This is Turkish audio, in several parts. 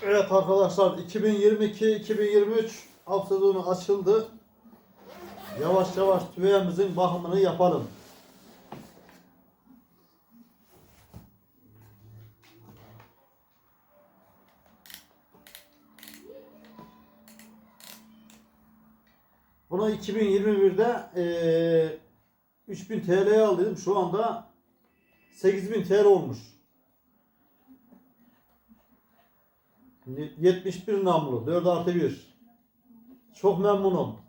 Evet arkadaşlar 2022-2023 av sezonu açıldı. Yavaş yavaş tüveyemizin bakımını yapalım. Bunu 2021'de eee 3000 TL'ye aldıydım. Şu anda 8000 TL olmuş. 71 namlu 4 artı 1. Çok memnunum.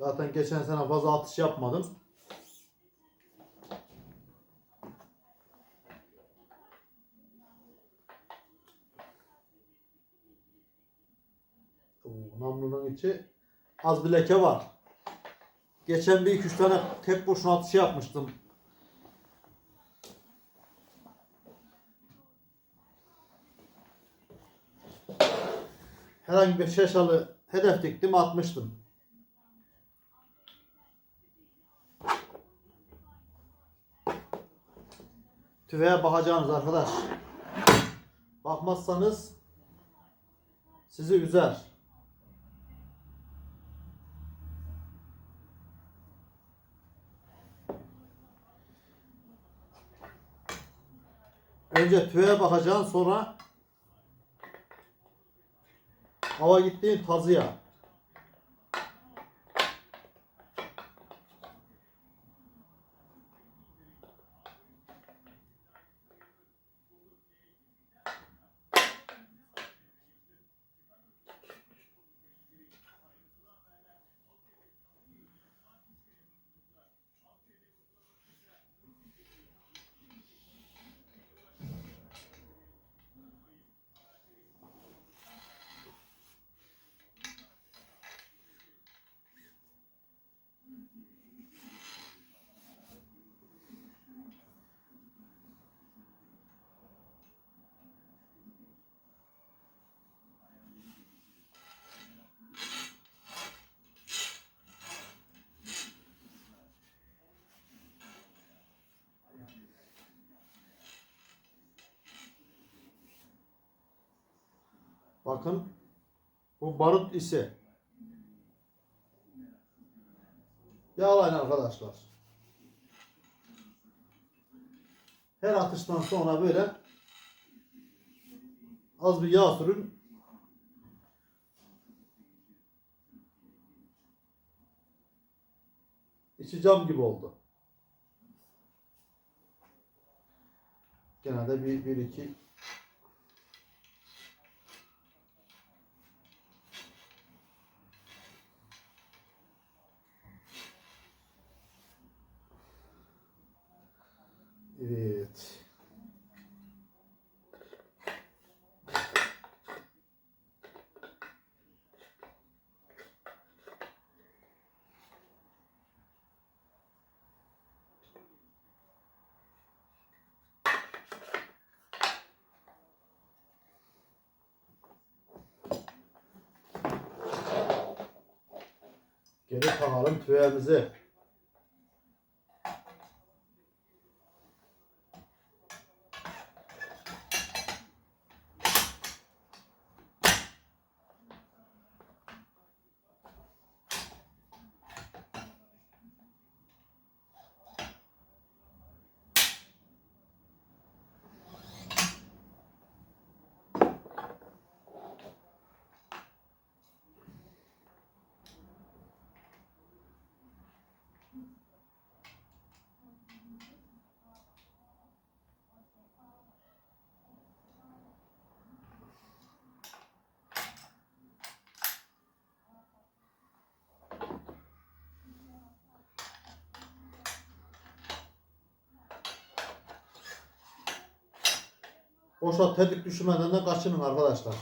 Zaten geçen sene fazla atış yapmadım. Namlunun içi az bir leke var. Geçen bir iki üç tane tek boşuna atışı yapmıştım. Herhangi bir şaşalı hedef diktim atmıştım. Tüveye bakacaksınız arkadaş. Bakmazsanız sizi üzer. Önce tüveye bakacaksın sonra hava gittiğin tazıya. Bakın bu barut ise yağlayın arkadaşlar. Her atıştan sonra böyle az bir yağ sürün. İçi cam gibi oldu. Genelde bir, bir iki Evet. Geri takalım tüvemizi. Boşa tedik düşürmeden de kaçının arkadaşlar.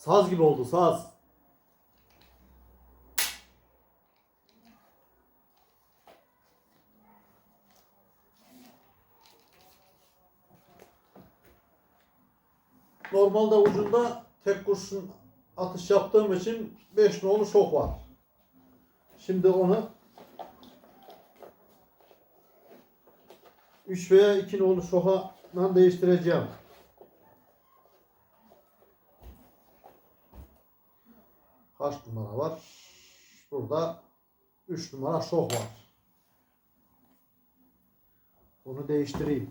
Saz gibi oldu saz. Normalde ucunda tek kurşun atış yaptığım için 5 nolu şok var. Şimdi onu 3 veya 2 nolu şoka değiştireceğim. Kaç numara var? Burada 3 numara şok var. Bunu değiştireyim.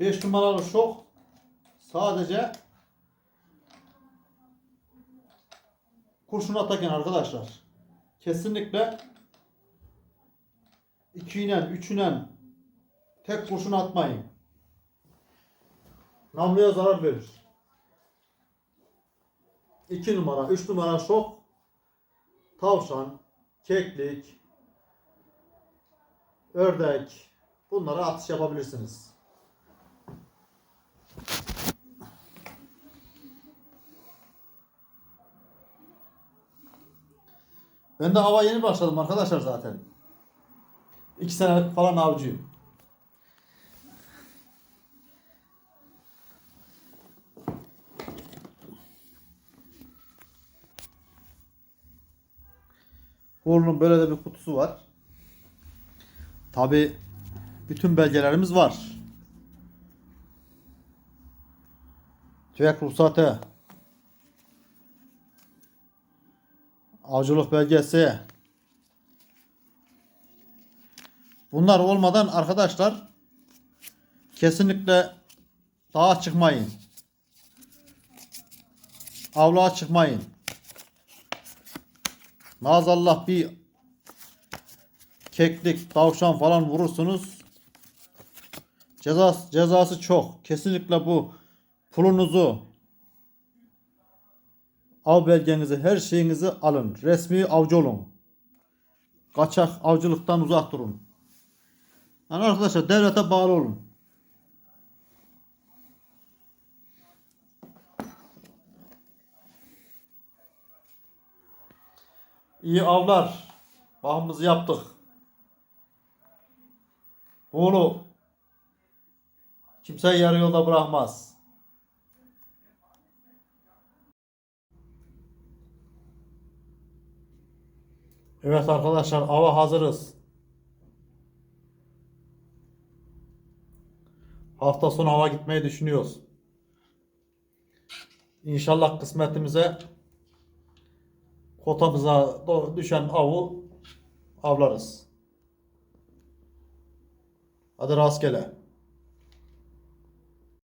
Beş numaralı şok sadece kurşun atarken arkadaşlar kesinlikle iki inen, üç inen tek kurşun atmayın. Namluya zarar verir. 2 numara, 3 numara şok tavşan, keklik, ördek bunlara atış yapabilirsiniz. Ben de hava yeni başladım arkadaşlar zaten. İki senelik falan avcıyım. Bunun böyle de bir kutusu var. Tabi bütün belgelerimiz var. TÜEK ruhsatı. Avcılık belgesi. Bunlar olmadan arkadaşlar kesinlikle dağa çıkmayın. Avluğa çıkmayın. Maazallah bir keklik, tavşan falan vurursunuz. Cezası, cezası çok. Kesinlikle bu pulunuzu, av belgenizi, her şeyinizi alın. Resmi avcı olun. Kaçak avcılıktan uzak durun. Yani arkadaşlar devlete bağlı olun. İyi avlar. Bakımızı yaptık. Bunu kimse yarı yolda bırakmaz. Evet arkadaşlar ava hazırız. Hafta sonu hava gitmeyi düşünüyoruz. İnşallah kısmetimize kotamıza düşen avı avlarız. Hadi rastgele.